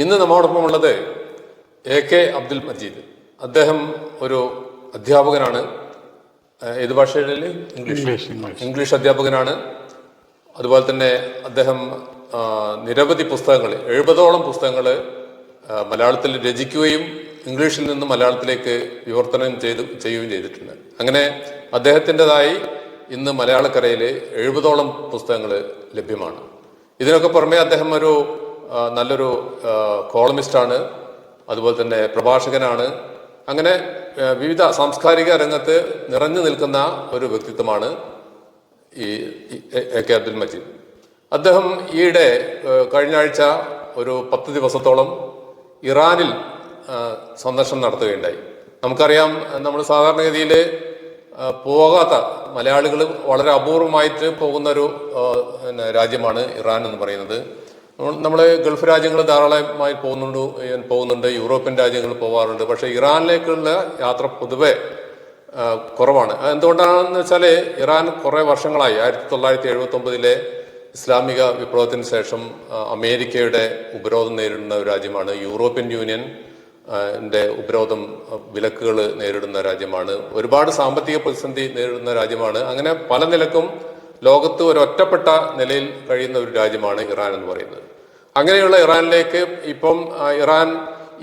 ഇന്ന് നമ്മോടൊപ്പം ഉള്ളത് എ കെ അബ്ദുൽ മജീദ്. അദ്ദേഹം ഒരു അധ്യാപകനാണ്. ഏത് ഭാഷയിൽ ഇംഗ്ലീഷ്. ഇംഗ്ലീഷ് അധ്യാപകനാണ്. അതുപോലെ തന്നെ അദ്ദേഹം നിരവധി പുസ്തകങ്ങൾ എഴുപതോളം പുസ്തകങ്ങൾ മലയാളത്തിൽ രചിക്കുകയും ഇംഗ്ലീഷിൽ നിന്ന് മലയാളത്തിലേക്ക് വിവർത്തനം ചെയ്ത് ചെയ്യുകയും ചെയ്തിട്ടുണ്ട്. അങ്ങനെ അദ്ദേഹത്തിന്റെതായി ഇന്ന് മലയാളക്കരയിൽ എഴുപതോളം പുസ്തകങ്ങൾ ലഭ്യമാണ്. ഇതിനൊക്കെ പുറമെ അദ്ദേഹം ഒരു നല്ലൊരു കോളമിസ്റ്റാണ് അതുപോലെ തന്നെ പ്രഭാഷകനാണ്. അങ്ങനെ വിവിധ സാംസ്കാരിക രംഗത്ത് നിറഞ്ഞു നിൽക്കുന്ന ഒരു വ്യക്തിത്വമാണ് ഈ എ- കെ അബ്ദുൽ മജീദ്. അദ്ദേഹം ഈയിടെ കഴിഞ്ഞ ആഴ്ച ഒരു പത്ത് ദിവസത്തോളം ഇറാനിൽ സന്ദർശനം നടത്തുകയുണ്ടായി. നമുക്കറിയാം നമ്മൾ സാധാരണഗതിയിൽ പോകാത്ത മലയാളികൾ വളരെ അപൂർവമായിട്ട് പോകുന്ന ഒരു രാജ്യമാണ് ഇറാൻ എന്ന് പറയുന്നത്. നമ്മൾ ഗൾഫ് രാജ്യങ്ങൾ ധാരാളമായി പോകുന്നുണ്ട് പോകുന്നുണ്ട് യൂറോപ്യൻ രാജ്യങ്ങൾ പോകാറുണ്ട് പക്ഷേ ഇറാനിലേക്കുള്ള യാത്ര പൊതുവെ കുറവാണ്. എന്തുകൊണ്ടാണെന്ന് വെച്ചാൽ ഇറാൻ കുറേ വർഷങ്ങളായി. ആയിരത്തി തൊള്ളായിരത്തി എഴുപത്തി ഒമ്പതിലെ ഇസ്ലാമിക വിപ്ലവത്തിന് ശേഷം അമേരിക്കയുടെ ഉപരോധം നേരിടുന്ന ഒരു രാജ്യമാണ്. യൂറോപ്യൻ യൂണിയൻ ഉപരോധം വിലക്കുകൾ നേരിടുന്ന രാജ്യമാണ്. ഒരുപാട് സാമ്പത്തിക പ്രതിസന്ധി നേരിടുന്ന രാജ്യമാണ്. അങ്ങനെ പല നിലക്കും ലോകത്ത് ഒരു ഒറ്റപ്പെട്ട നിലയിൽ കഴിയുന്ന ഒരു രാജ്യമാണ് ഇറാൻ എന്ന് പറയുന്നത്. അങ്ങനെയുള്ള ഇറാനിലേക്ക് ഇപ്പം ഇറാൻ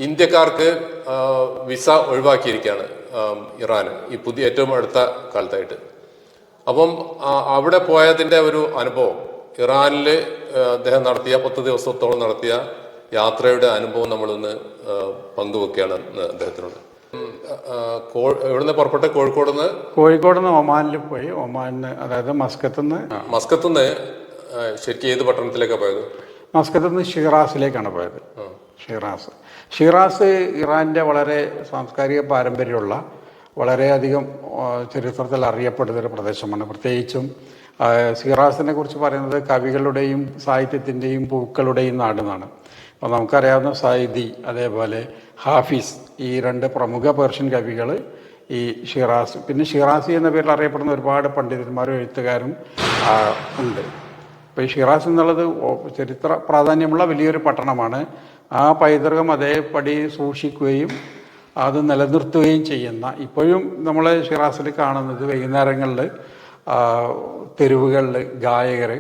ഇന്ത്യക്കാർക്ക് വിസ ഒഴിവാക്കിയിരിക്കുകയാണ് ഇറാൻ ഈ പുതിയ ഏറ്റവും അടുത്ത കാലത്തായിട്ട്. അപ്പം അവിടെ പോയതിന്റെ ഒരു അനുഭവം ഇറാനിൽ അദ്ദേഹം നടത്തിയ പത്ത് ദിവസത്തോളം നടത്തിയ യാത്രയുടെ അനുഭവം നമ്മളൊന്ന് പങ്കുവെക്കുകയാണ് അദ്ദേഹത്തിനോട്. എവിടുന്ന് പുറപ്പെട്ട? കോഴിക്കോട് നിന്ന് കോഴിക്കോട് നിന്ന് ഒമാനിൽ പോയി. ഒമാനിന്ന് അതായത് മസ്കത്ത് നിന്ന് മസ്കത്ത് നിന്ന് ശരിക്കും ഏത് പട്ടണത്തിലേക്കാണ് പോയത്. മസ്കത്ത് നിന്ന് ഷിറാസിലേക്കാണ് പോയത്. ഷിറാസ്. ഷിറാസ് ഇറാന്റെ വളരെ സാംസ്കാരിക പാരമ്പര്യമുള്ള വളരെയധികം ചരിത്രത്തിൽ അറിയപ്പെടുന്ന ഒരു പ്രദേശമാണ്. പ്രത്യേകിച്ചും സിറാസിനെ കുറിച്ച് പറയുന്നത് കവികളുടെയും സാഹിത്യത്തിന്റെയും പൂക്കളുടെയും നാടെന്നാണ്. അപ്പോൾ നമുക്കറിയാവുന്ന സായിദി അതേപോലെ ഹാഫിസ് ഈ രണ്ട് പ്രമുഖ പേർഷ്യൻ കവികൾ ഈ ഷിറാസ്. പിന്നെ ഷിറാസി എന്ന പേരിൽ അറിയപ്പെടുന്ന ഒരുപാട് പണ്ഡിതന്മാരും എഴുത്തുകാരും ഉണ്ട്. അപ്പോൾ ഈ ഷിറാസ് എന്നുള്ളത് ചരിത്ര പ്രാധാന്യമുള്ള വലിയൊരു പട്ടണമാണ്. ആ പൈതൃകം അതേപടി സൂക്ഷിക്കുകയും അത് നിലനിർത്തുകയും ചെയ്യുന്ന ഇപ്പോഴും നമ്മൾ ഷിറാസിൽ കാണുന്നത് വൈകുന്നേരങ്ങളിൽ തെരുവുകളിൽ ഗായകർ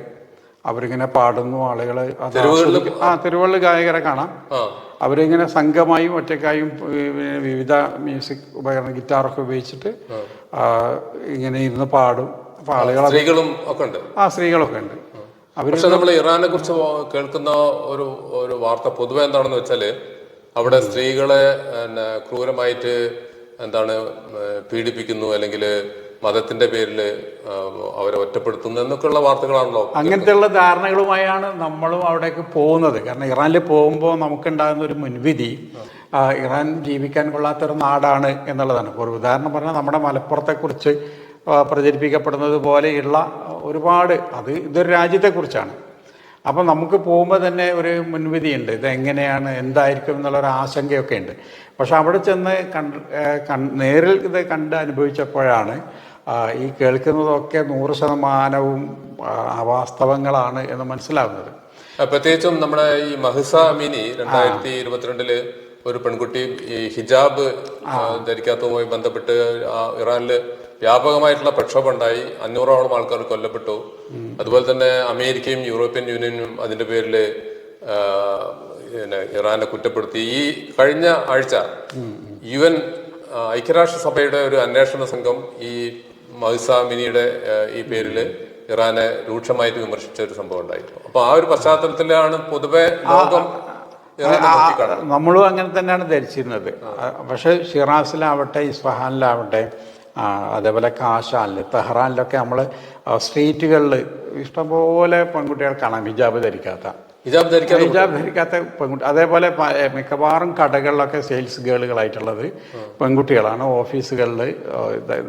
അവരിങ്ങനെ പാടുന്നു ആളുകൾ ആ തെരുവുകളിൽ ഗായകരെ കാണാം. അവരിങ്ങനെ സംഘമായും ഒറ്റക്കായും വിവിധ മ്യൂസിക് ഉപകരണം ഗിറ്റാറൊക്കെ ഉപയോഗിച്ചിട്ട് ഇങ്ങനെ ഇരുന്ന് പാടും. അപ്പോൾ ആളുകൾ സ്ത്രീകളും ഒക്കെ ഉണ്ട്. ആ സ്ത്രീകളൊക്കെ ഉണ്ട്. പക്ഷെ നമ്മൾ ഇറാനെ കുറിച്ച് കേൾക്കുന്ന ഒരു ഒരു വാർത്ത പൊതുവെ എന്താണെന്ന് വെച്ചാൽ അവിടെ സ്ത്രീകളെ ക്രൂരമായിട്ട് എന്താണ് പീഡിപ്പിക്കുന്നു അല്ലെങ്കിൽ മതത്തിന്റെ പേരിൽ അവരെ ഒറ്റപ്പെടുത്തുന്നു എന്നൊക്കെയുള്ള വാർത്തകളാണല്ലോ അങ്ങനത്തെയുള്ള ധാരണകളുമായാണ് നമ്മളും അവിടേക്ക് പോകുന്നത്. കാരണം ഇറാനിൽ പോകുമ്പോൾ നമുക്കുണ്ടാകുന്ന ഒരു മുൻവിധി ഇറാൻ ജീവിക്കാൻ കൊള്ളാത്തൊരു നാടാണ് എന്നുള്ളതാണ്. ഒരു ഉദാഹരണം പറഞ്ഞാൽ നമ്മുടെ മലപ്പുറത്തെക്കുറിച്ച് പ്രചരിപ്പിക്കപ്പെടുന്നത് പോലെയുള്ള ഒരുപാട് അത് ഇതൊരു രാജ്യത്തെക്കുറിച്ചാണ്. അപ്പം നമുക്ക് പോകുമ്പോൾ തന്നെ ഒരു മുൻവിധിയുണ്ട്. ഇതെങ്ങനെയാണ് എന്തായിരിക്കും എന്നുള്ളൊരു ആശങ്കയൊക്കെ ഉണ്ട് പക്ഷെ അവിടെ ചെന്ന് കണ്ട് നേരിൽ ഇത് കണ്ട് അനുഭവിച്ചപ്പോഴാണ് ഈ കേൾക്കുന്നതൊക്കെ നൂറ് ശതമാനവും അവാസ്തവങ്ങളാണ് എന്ന് മനസ്സിലാവുന്നത്. പ്രത്യേകിച്ചും നമ്മുടെ ഈ മഹിസ മിനി രണ്ടായിരത്തി ഇരുപത്തിരണ്ടിൽ ഒരു പെൺകുട്ടി ഈ ഹിജാബ് ധരിക്കാത്തതുമായി ബന്ധപ്പെട്ട് ഇറാനിൽ വ്യാപകമായിട്ടുള്ള പ്രക്ഷോഭം ഉണ്ടായി അഞ്ഞൂറോളം ആൾക്കാർ കൊല്ലപ്പെട്ടു. അതുപോലെ തന്നെ അമേരിക്കയും യൂറോപ്യൻ യൂണിയനും അതിന്റെ പേരിൽ പിന്നെ ഇറാനെ കുറ്റപ്പെടുത്തി. ഈ കഴിഞ്ഞ ആഴ്ച യു എൻ ഐക്യരാഷ്ട്രസഭയുടെ ഒരു അന്വേഷണ സംഘം ഈ മഹിസ മിനിയുടെ ഈ പേരിൽ ഇറാനെ രൂക്ഷമായിട്ട് വിമർശിച്ച ഒരു സംഭവം ഉണ്ടായിരുന്നു. അപ്പൊ ആ ഒരു പശ്ചാത്തലത്തിലാണ് പൊതുവെ ലോകം നമ്മളും അങ്ങനെ തന്നെയാണ് ധരിച്ചിരുന്നത്. പക്ഷെ ഷിറാസിലാവട്ടെ ഇസ്ഫഹാനിലാവട്ടെ അതേപോലെ കാശാലിൽ തെഹ്റാനിലൊക്കെ നമ്മൾ സ്ട്രീറ്റുകളിൽ ഇഷ്ടംപോലെ പെൺകുട്ടികൾ കാണാം ഹിജാബ് ധരിക്കാത്ത. ഹിജാബ് ധരിക്കാത്ത ഹിജാബ് ധരിക്കാത്ത പെൺകുട്ടി അതേപോലെ മിക്കവാറും കടകളിലൊക്കെ സെയിൽസ് ഗേളുകളായിട്ടുള്ളത് പെൺകുട്ടികളാണ്. ഓഫീസുകളിൽ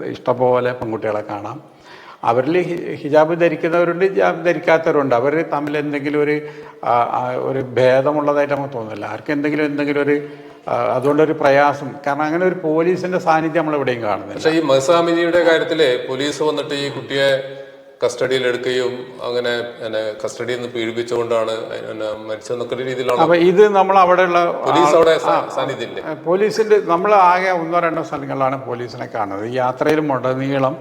ഇഷ്ടംപോലെ പെൺകുട്ടികളെ കാണാം. അവരിൽ ഹി- ഹിജാബ് ധരിക്കുന്നവരുണ്ട് ഹിജാബ് ധരിക്കാത്തവരുണ്ട്. അവർ തമ്മിൽ എന്തെങ്കിലും ഒരു ഒരു ഭേദമുള്ളതായിട്ട് നമുക്ക് തോന്നുന്നില്ല. ആർക്കെന്തെങ്കിലും എന്തെങ്കിലും ഒരു അതുകൊണ്ടൊരു പ്രയാസം. കാരണം അങ്ങനെ ഒരു പോലീസിന്റെ സാന്നിധ്യം നമ്മൾ എവിടെയും കാണുന്നത് പക്ഷേ ഈ മഹസാമിനിയുടെ കാര്യത്തിൽ പോലീസ് വന്നിട്ട് ഈ കുട്ടിയെ കസ്റ്റഡിയിൽ എടുക്കുകയും അങ്ങനെ കസ്റ്റഡിയിൽ നിന്ന് പീഡിപ്പിച്ചുകൊണ്ടാണ് ഒരു രീതിയിലാണ്? അപ്പൊ ഇത് നമ്മൾ അവിടെയുള്ള പോലീസ് അവിടെ സാന്നിധ്യമില്ലേ? പോലീസിന്റെ നമ്മൾ ആകെ ഒന്നോ രണ്ടോ സ്ഥലങ്ങളിലാണ് പോലീസിനെ കാണുന്നത്. ഈ യാത്രയിൽ മുടനീളം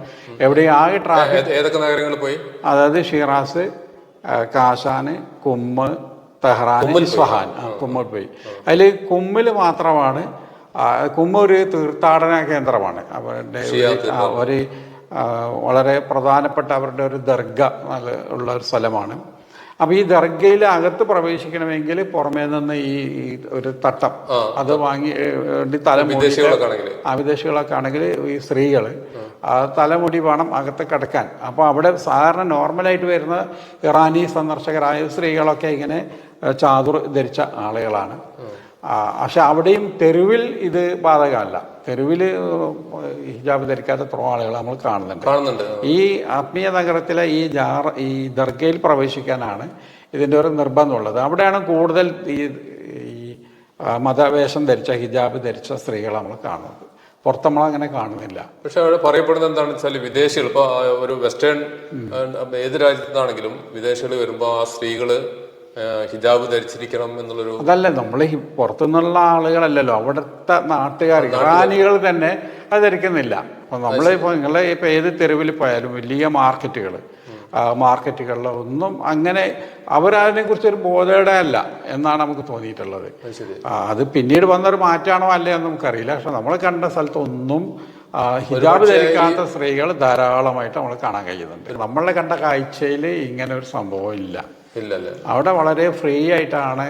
എവിടെ ആകെ ട്രാഫിക് ഏതൊക്കെ നഗരങ്ങളിൽ പോയി? അതായത് Shiraz Kashan Qom Tehran Isfahan. കുമ്മൽ പോയി. അതിൽ കുമ്മിൽ മാത്രമാണ് കുമ്മ ഒരു തീർത്ഥാടന കേന്ദ്രമാണ്. അവരുടെ ഒരു- വളരെ പ്രധാനപ്പെട്ട അവരുടെ ഒരു ദർഗ ഉള്ള ഒരു സ്ഥലമാണ്. അപ്പോൾ ഈ ദർഗയിൽ അകത്ത് പ്രവേശിക്കണമെങ്കിൽ പുറമേ നിന്ന് ഈ ഒരു തട്ടം. അത് വാങ്ങി തല ആ വിദേശികളൊക്കെ ആണെങ്കിൽ ഈ സ്ത്രീകൾ ആ. തലമുടി വേണം അകത്ത് കിടക്കാൻ. അപ്പോൾ അവിടെ സാധാരണ നോർമലായിട്ട് വരുന്ന ഇറാനി സന്ദർശകരായ സ്ത്രീകളൊക്കെ ഇങ്ങനെ ചാതുർ ധരിച്ച ആളുകളാണ്. പക്ഷെ അവിടെയും തെരുവിൽ ഇത് ബാധകമല്ല. തെരുവിൽ ഹിജാബ് ധരിക്കാത്ത എത്ര ആളുകൾ നമ്മൾ കാണുന്നുണ്ട്. കാണുന്നുണ്ട്. ഈ ആത്മീയ നഗരത്തിലെ ഈ ജാറ ഈ ദർഗയിൽ പ്രവേശിക്കാനാണ് ഇതിന്റെ ഒരു നിർബന്ധമുള്ളത്. അവിടെയാണ് കൂടുതൽ ഈ ഈ മതവേഷം ധരിച്ച ഹിജാബ് ധരിച്ച സ്ത്രീകൾ നമ്മൾ കാണുന്നത്. പുറത്ത് നമ്മൾ അങ്ങനെ കാണുന്നില്ല. പക്ഷെ അവിടെ പറയപ്പെടുന്നത് എന്താണെന്ന് വെച്ചാൽ വിദേശികൾ ഇപ്പൊ ഒരു വെസ്റ്റേൺ ഏത് രാജ്യത്താണെങ്കിലും വിദേശികൾ വരുമ്പോൾ ആ സ്ത്രീകൾ ആ, ഹിജാബ് ധരിച്ചിരിക്കണം എന്നുള്ളൊരു അതല്ല നമ്മൾ പുറത്തുനിന്നുള്ള ആളുകളല്ലല്ലോ. അവിടുത്തെ നാട്ടുകാർ ഇറാനികൾ തന്നെ അത് ധരിക്കുന്നില്ല. അപ്പം നമ്മളിപ്പോൾ നിങ്ങൾ ഇപ്പോൾ ഏത് തെരുവിൽ പോയാലും വലിയ മാർക്കറ്റുകൾ മാർക്കറ്റുകളിൽ ഒന്നും അങ്ങനെ അവരതിനെ കുറിച്ച് ഒരു ബോധയുടെ അല്ല എന്നാണ് നമുക്ക് തോന്നിയിട്ടുള്ളത്. അത് പിന്നീട് വന്നൊരു മാറ്റാണോ അല്ലേ എന്ന് നമുക്കറിയില്ല. പക്ഷെ നമ്മൾ കണ്ട സ്ഥലത്തൊന്നും ഹിജാബ് ധരിക്കാത്ത സ്ത്രീകൾ ധാരാളമായിട്ട് നമ്മൾ കാണാൻ കഴിയുന്നുണ്ട്. നമ്മളെ കണ്ട കാഴ്ചയിൽ ഇങ്ങനെ ഒരു സംഭവം ഇല്ല. അവിടെ വളരെ ഫ്രീ ആയിട്ടാണ്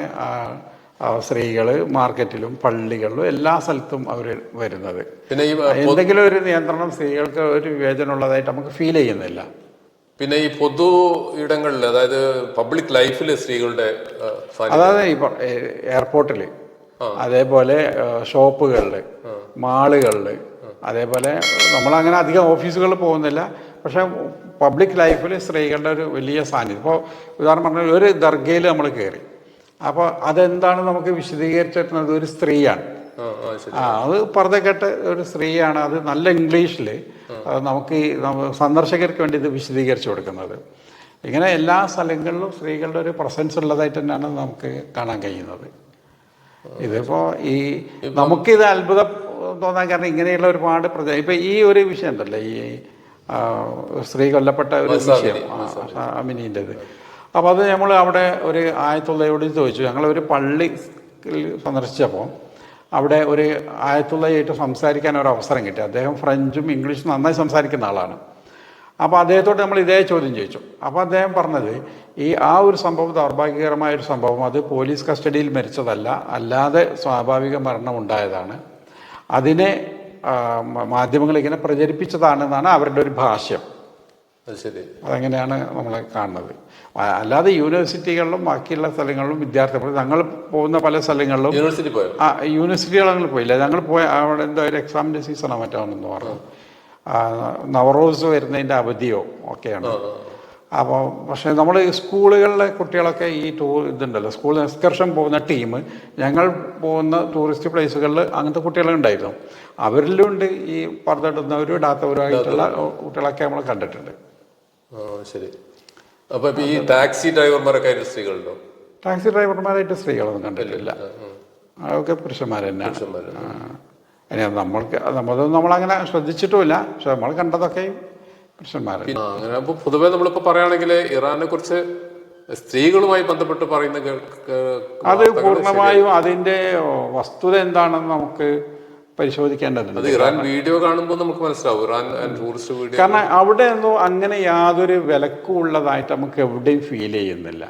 സ്ത്രീകൾ മാർക്കറ്റിലും പള്ളികളിലും എല്ലാ സ്ഥലത്തും അവർ വരുന്നത്. പിന്നെ ഈ എന്തെങ്കിലും ഒരു നിയന്ത്രണം സ്ത്രീകൾക്ക് ഒരു വിവേചനം ഉള്ളതായിട്ട് നമുക്ക് ഫീൽ ചെയ്യുന്നില്ല. പിന്നെ ഈ പൊതു ഇടങ്ങളിൽ അതായത് പബ്ലിക് ലൈഫിൽ സ്ത്രീകളുടെ അതായത് ഇപ്പൊ എയർപോർട്ടിൽ അതേപോലെ ഷോപ്പുകളിൽ മാളുകളിൽ അതേപോലെ നമ്മളങ്ങനെ അധികം ഓഫീസുകളിൽ പോകുന്നില്ല. പക്ഷേ പബ്ലിക് ലൈഫിൽ സ്ത്രീകളുടെ ഒരു വലിയ സാന്നിധ്യം. ഇപ്പോൾ ഉദാഹരണം പറഞ്ഞാൽ ഒരു ദർഗയിൽ നമ്മൾ കയറി അപ്പോൾ അതെന്താണ് നമുക്ക് വിശദീകരിച്ചിട്ടുള്ളത് ഒരു സ്ത്രീയാണ്. ആ അത് പുറത്തേക്കെട്ട് ഒരു സ്ത്രീയാണ്. അത് നല്ല ഇംഗ്ലീഷിൽ നമുക്ക് സന്ദർശകർക്ക് വേണ്ടി ഇത് വിശദീകരിച്ചു കൊടുക്കുന്നത്. ഇങ്ങനെ എല്ലാ സ്ഥലങ്ങളിലും സ്ത്രീകളുടെ ഒരു പ്രസൻസ് ഉള്ളതായിട്ട് തന്നെയാണ് നമുക്ക് കാണാൻ കഴിയുന്നത്. ഇതിപ്പോൾ ഈ നമുക്കിത് അത്ഭുതം തോന്നാൻ കാരണം ഇങ്ങനെയുള്ള ഒരുപാട് പ്രചാരം ഇപ്പം ഈ ഒരു വിഷയം ഉണ്ടല്ലോ. ഈ സ്ത്രീ കൊല്ലപ്പെട്ട ഒരു വിഷയം. അമിനീന്റെത് അപ്പോൾ അത് നമ്മൾ അവിടെ ഒരു ആയത്തുള്ളയോട് ചോദിച്ചു. ഞങ്ങൾ ഒരു പള്ളി സന്ദർശിച്ചപ്പോൾ അവിടെ ഒരു ആയത്തുള്ളയായിട്ട് സംസാരിക്കാൻ ഒരു അവസരം കിട്ടി. അദ്ദേഹം ഫ്രഞ്ചും ഇംഗ്ലീഷും നന്നായി സംസാരിക്കുന്ന ആളാണ്. അപ്പോൾ അദ്ദേഹത്തോട് നമ്മൾ ഇതേ ചോദ്യം ചോദിച്ചു. അപ്പോൾ അദ്ദേഹം പറഞ്ഞത് ഈ ആ ഒരു സംഭവം ദൗർഭാഗ്യകരമായ ഒരു സംഭവം. അത് പോലീസ് കസ്റ്റഡിയിൽ മരിച്ചതല്ല. അല്ലാതെ സ്വാഭാവിക മരണം ഉണ്ടായതാണ്. അതിനെ മാധ്യമങ്ങൾ ഇങ്ങനെ പ്രചരിപ്പിച്ചതാണെന്നാണ് അവരുടെ ഒരു ഭാഷ്യം. അത് ശരി. അതങ്ങനെയാണ് നമ്മൾ കാണുന്നത്? അല്ലാതെ യൂണിവേഴ്സിറ്റികളിലും ബാക്കിയുള്ള സ്ഥലങ്ങളിലും വിദ്യാർത്ഥികൾ ഞങ്ങൾ പോകുന്ന പല സ്ഥലങ്ങളിലും യൂണിവേഴ്സിറ്റി പോയോ? ആ യൂണിവേഴ്സിറ്റികളങ്ങൾ പോയില്ല. ഞങ്ങൾ പോയ അവിടെ എന്തോ ഒരു എക്സാമിന്റെ സീസണോ മറ്റോ ആണെന്ന് പറഞ്ഞു നവറോസ് വരുന്നതിന്റെ അവധിയോ ഒക്കെയാണ്. അപ്പോൾ പക്ഷേ നമ്മൾ സ്കൂളുകളിലെ കുട്ടികളൊക്കെ ഈ ടൂർ ഇതുണ്ടല്ലോ സ്കൂൾ എക്സ്കർഷൻ പോകുന്ന ടീം ഞങ്ങൾ പോകുന്ന ടൂറിസ്റ്റ് പ്ലേസുകളിൽ അങ്ങനത്തെ കുട്ടികളുണ്ടായിരുന്നു അവരിലുണ്ട് ഈ പറഞ്ഞിടുന്നവരും ഇടാത്തവരുമായിട്ടുള്ള കുട്ടികളൊക്കെ നമ്മൾ കണ്ടിട്ടുണ്ട്. ശരി. അപ്പൊ ഈ ടാക്സി ഡ്രൈവർമാരൊക്കെ ആയിട്ട് സ്ത്രീകളുണ്ടോ? ടാക്സി ഡ്രൈവർമാരായിട്ട് സ്ത്രീകളൊന്നും കണ്ടിട്ടില്ല. അതൊക്കെ പുരുഷന്മാർ തന്നെയാണ്. നമ്മൾക്ക് നമ്മളതൊന്നും നമ്മളങ്ങനെ ശ്രദ്ധിച്ചിട്ടുമില്ല. പക്ഷെ നമ്മൾ കണ്ടതൊക്കെ പുരുഷന്മാർ ആ, അങ്ങനെ അപ്പൊ പൊതുവെ നമ്മളിപ്പോ പറയുകയാണെങ്കിൽ ഇറാനെ കുറിച്ച് സ്ത്രീകളുമായി ബന്ധപ്പെട്ട് പറയുന്ന അത് പൂർണമായും അതിന്റെ വസ്തുത എന്താണെന്ന് നമുക്ക് പരിശോധിക്കേണ്ടതുണ്ട് അത് ഇറാൻ വീഡിയോ കാണുമ്പോൾ നമുക്ക് മനസ്സിലാവും. ഇറാൻ ടൂറിസ്റ്റ് വീഡിയോ കാരണം അവിടെ ഒന്നും അങ്ങനെ യാതൊരു വിലക്കും ഉള്ളതായിട്ട് നമുക്ക് എവിടെയും ഫീൽ ചെയ്യുന്നില്ല.